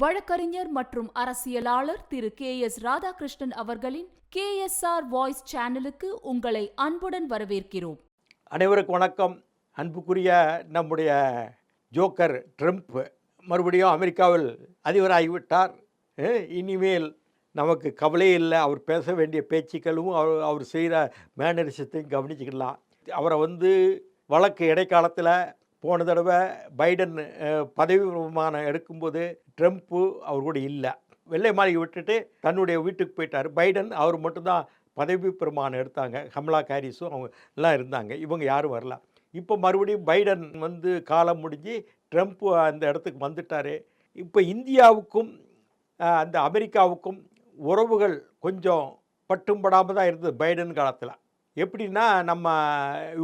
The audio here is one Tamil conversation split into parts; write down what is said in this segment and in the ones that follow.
வழக்கறிஞர் மற்றும் அரசியலாளர் திரு கே எஸ் ராதாகிருஷ்ணன் அவர்களின் கே எஸ் ஆர் வாய்ஸ் சேனலுக்கு உங்களை அன்புடன் வரவேற்கிறோம். அனைவருக்கும் வணக்கம். அன்புக்குரிய நம்முடைய ஜோக்கர் ட்ரம்ப் மறுபடியும் அமெரிக்காவில் அதிபராகிவிட்டார். இனிமேல் நமக்கு கவலையே இல்லை. அவர் பேச வேண்டிய பேச்சுக்களும் அவர் அவர் செய்கிற மேனரிசத்தையும் கவனிச்சுக்கலாம். அவரை வந்து வழக்கு இடைக்காலத்தில் போன தடவை பைடன் பதவி பிரமாணம் எடுக்கும்போது ட்ரம்ப்பு அவர் கூட இல்லை. வெள்ளை மாளிகை விட்டுட்டு தன்னுடைய வீட்டுக்கு போயிட்டார். பைடன் அவர் மட்டும்தான் பதவி பிரமாணம் எடுத்தாங்க. கமலா ஹாரிஸும் அவங்க எல்லாம் இருந்தாங்க. இவங்க யாரும் வரல. இப்போ மறுபடியும் பைடன் வந்து காலம் முடிஞ்சு ட்ரம்ப் அந்த இடத்துக்கு வந்துட்டார். இப்போ இந்தியாவுக்கும் அந்த அமெரிக்காவுக்கும் உறவுகள் கொஞ்சம் பட்டும் படாமல் தான் இருந்தது பைடன் காலத்தில். எப்படின்னா நம்ம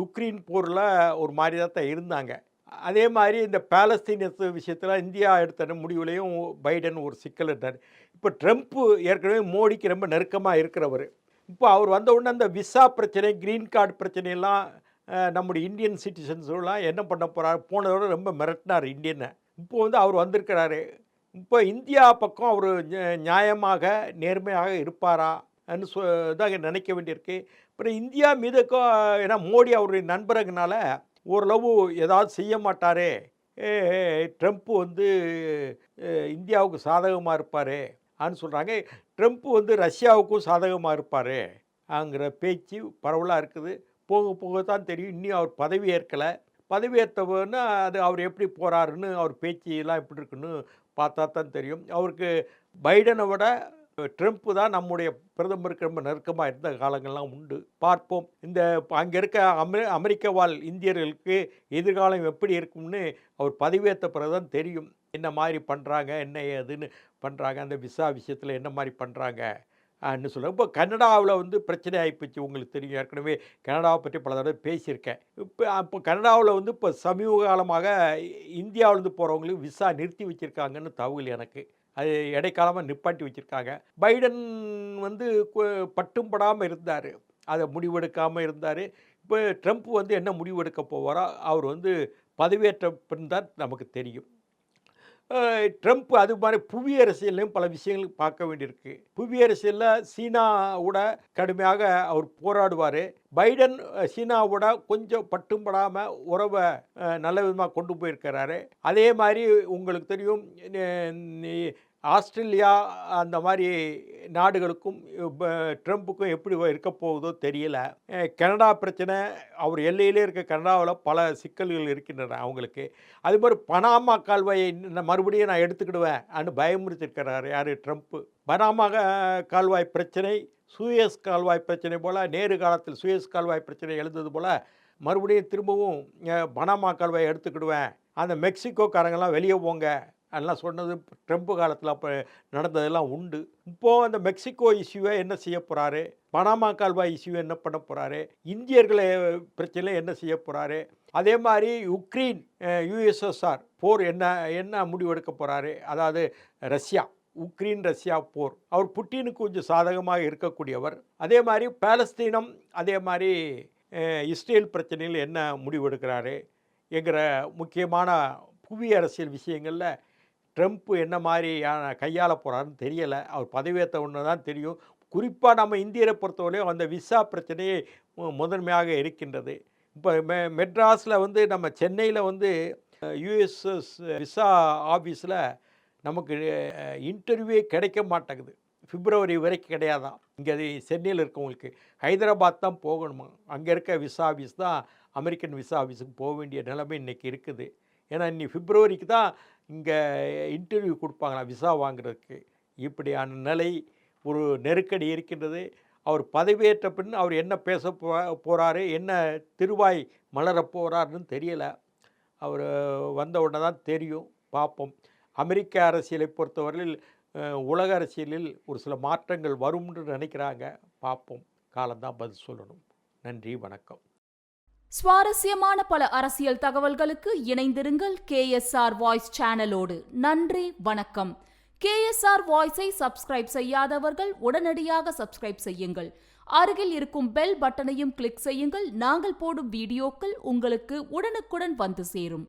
உக்ரைன் போரில் ஒரு மாதிரி தான் இருந்தாங்க. அதே மாதிரி இந்த பேலஸ்தீனியஸ் விஷயத்தில் இந்தியா எடுத்த முடிவுலையும் பைடன் ஒரு சிக்கல் இருந்தார். இப்போ ட்ரம்ப்பு ஏற்கனவே மோடிக்கு ரொம்ப நெருக்கமாக இருக்கிறவர். இப்போ அவர் வந்த உடனே அந்த விசா பிரச்சனை க்ரீன் கார்டு பிரச்சனையெல்லாம் நம்முடைய இந்தியன் சிட்டிசன்ஸ்லாம் என்ன பண்ண போகிறார் போனதோட ரொம்ப மிரட்டினார் இந்தியனை. இப்போ வந்து அவர் வந்திருக்கிறாரு. இப்போ இந்தியா பக்கம் அவர் நியாயமாக நேர்மையாக இருப்பாரா? ன்னு சொ இதாக நினைக்க வேண்டியிருக்கு. அப்புறம் இந்தியா மீது ஏன்னா மோடி அவருடைய நண்பருங்கனால ஓரளவு ஏதாவது செய்ய மாட்டாரே. ட்ரம்ப்பு ட்ரம்ப் வந்து இந்தியாவுக்கு சாதகமாக இருப்பார் ஆன்னு சொல்கிறாங்க ட்ரம்ப் வந்து ரஷ்யாவுக்கும் சாதகமாக இருப்பார் ஆங்கிற பேச்சு பரவலாக இருக்குது. போக போக தான் தெரியும். இன்னும் அவர் பதவி ஏற்கலை. பதவி ஏற்றவன்னா அது அவர் எப்படி போகிறாருன்னு அவர் பேச்செல்லாம் எப்படி இருக்குன்னு பார்த்தா தான் தெரியும். அவருக்கு பைடனை விட ட்ரம்ப் தான் நம்முடைய பிரதமருக்கு ரொம்ப நெருக்கமாக இருந்த காலங்கள்லாம் உண்டு. பார்ப்போம். இந்த அங்கே இருக்க அமெ அமெரிக்க வாழ் இந்தியர்களுக்கு எதிர்காலம் எப்படி இருக்கும்னு அவர் பதவியேற்ற பிறகு தான் தெரியும். என்ன மாதிரி பண்ணுறாங்க என்ன ஏதுன்னு பண்ணுறாங்க அந்த விசா விஷயத்தில் என்ன மாதிரி பண்ணுறாங்க ன்னு சொல்ல இப்போ கனடாவில் வந்து பிரச்சனை ஆகிப்போச்சு உங்களுக்கு தெரியும். ஏற்கனவே கனடாவை பற்றி பல தடவை பேசியிருக்கேன். இப்போ அப்போ கனடாவில் வந்து இப்போ சமீப காலமாக இந்தியாவிலேருந்து போகிறவங்களுக்கு விசா நிறுத்தி வச்சுருக்காங்கன்னு தகவல் எனக்கு. அது இடைக்காலமாக நிப்பாட்டி வச்சுருக்காங்க. பைடன் வந்து பட்டும் படாமல் இருந்தார். அதை முடிவெடுக்காமல் இருந்தார். இப்போ ட்ரம்ப் வந்து என்ன முடிவெடுக்க போவாரோ அவர் வந்து பதவியேற்ற பின் தான் நமக்கு தெரியும். ட்ரம்ப் அது மாதிரி புவி அரசியல்லையும் பல விஷயங்கள் பார்க்க வேண்டியிருக்கு. புவி அரசியலில் சீனாவோட கடுமையாக அவர் போராடுவார். பைடன் சீனாவோட கொஞ்சம் பட்டும் படாமல் உறவை நல்ல விதமாக கொண்டு போயிருக்கிறாரு. அதே மாதிரி உங்களுக்கு தெரியும் ஆஸ்திரேலியா அந்த மாதிரி நாடுகளுக்கும் ட்ரம்ப்புக்கும் எப்படி இருக்க போகுதோ தெரியல. கனடா பிரச்சனை அவர் எல்லையிலே இருக்க கனடாவில் பல சிக்கல்கள் இருக்கின்றன அவங்களுக்கு. அது மாதிரி பனாமா கால்வாயை நான் மறுபடியும் நான் எடுத்துக்கிடுவேன் அனு பயமுறுத்திருக்கிறாரு யார் ட்ரம்ப்பு பனாமா கால்வாய் பிரச்சனை சூயஸ் கால்வாய் பிரச்சனை போல் நேரு காலத்தில் சூயஸ் கால்வாய் பிரச்சனை எழுந்தது போல் மறுபடியும் திரும்பவும் பனாமா கால்வாயை எடுத்துக்கிடுவேன். அந்த மெக்சிகோக்காரங்கெல்லாம் வெளியே போங்க அதெல்லாம் சொன்னது ட்ரம்ப் காலத்தில் அப்போ நடந்ததெல்லாம் உண்டு. இப்போது அந்த மெக்சிகோ இஷ்யூவை என்ன செய்ய போகிறாரு பனாமா கால்வாய் இஷ்யூவை என்ன பண்ண போகிறாரு இந்தியர்களை பிரச்சனை என்ன செய்ய போகிறாரு அதே மாதிரி உக்ரைன் யுஎஸ்எஸ்ஆர் போர் என்ன என்ன முடிவெடுக்க போகிறாரு அதாவது ரஷ்யா. உக்ரைன் ரஷ்யா போர். அவர் புட்டினுக்கு கொஞ்சம் சாதகமாக இருக்கக்கூடியவர். அதே மாதிரி பாலஸ்தீனம் அதே மாதிரி இஸ்ரேல் பிரச்சனையில் என்ன முடிவெடுக்கிறாரு என்கிற முக்கியமான புவி அரசியல் விஷயங்களில் ட்ரம்ப் என்ன மாதிரியான கையாள போகிறாருன்னு தெரியலை. அவர் பதவியேற்ற ஒன்று தான் தெரியும். குறிப்பாக நம்ம இந்தியரை பொறுத்தவரையும் அந்த விசா பிரச்சனையே முதன்மையாக இருக்கின்றது. இப்போ மெ மெட்ராஸில் வந்து நம்ம சென்னையில் வந்து யுஎஸ்எஸ் விசா ஆஃபீஸில் நமக்கு இன்டர்வியூவே கிடைக்க மாட்டேங்குது. பிப்ரவரி வரைக்கும் கிடையாதான் இங்கே அது சென்னையில் இருக்கவங்களுக்கு. ஹைதராபாத் தான் போகணுமா? அங்கே இருக்க விசா ஆஃபீஸ் தான் அமெரிக்கன் விசா ஆஃபீஸுக்கு போக வேண்டிய நிலைமை இன்றைக்கி இருக்குது. ஏன்னா இன்னி பிப்ரவரிக்கு தான் இங்கே இன்டர்வியூ கொடுப்பாங்களா விசா வாங்குறதுக்கு. இப்படியான நிலை ஒரு நெருக்கடி இருக்கின்றது. அவர் பதவியேற்ற பின் அவர் என்ன பேச போ போகிறாரு என்ன திருவாய் மலரப் போகிறாருன்னு தெரியலை. அவர் வந்த உடனே தான் தெரியும். பார்ப்போம். அமெரிக்க அரசியலை பொறுத்தவரையில் உலக அரசியலில் ஒரு சில மாற்றங்கள் வரும்னு நினைக்கிறாங்க. பார்ப்போம். காலம்தான் பதில் சொல்லணும். நன்றி வணக்கம். சுவாரஸ்யமான பல அரசியல் தகவல்களுக்கு இணைந்திருங்கள் கே எஸ் ஆர் வாய்ஸ் சேனலோடு. நன்றி வணக்கம். கே எஸ் ஆர் வாய்ஸை சப்ஸ்கிரைப் செய்யாதவர்கள் உடனடியாக சப்ஸ்கிரைப் செய்யுங்கள். அருகில் இருக்கும் பெல் பட்டனையும் கிளிக் செய்யுங்கள். நாங்கள் போடும் வீடியோக்கள் உங்களுக்கு உடனுக்குடன் வந்து சேரும்.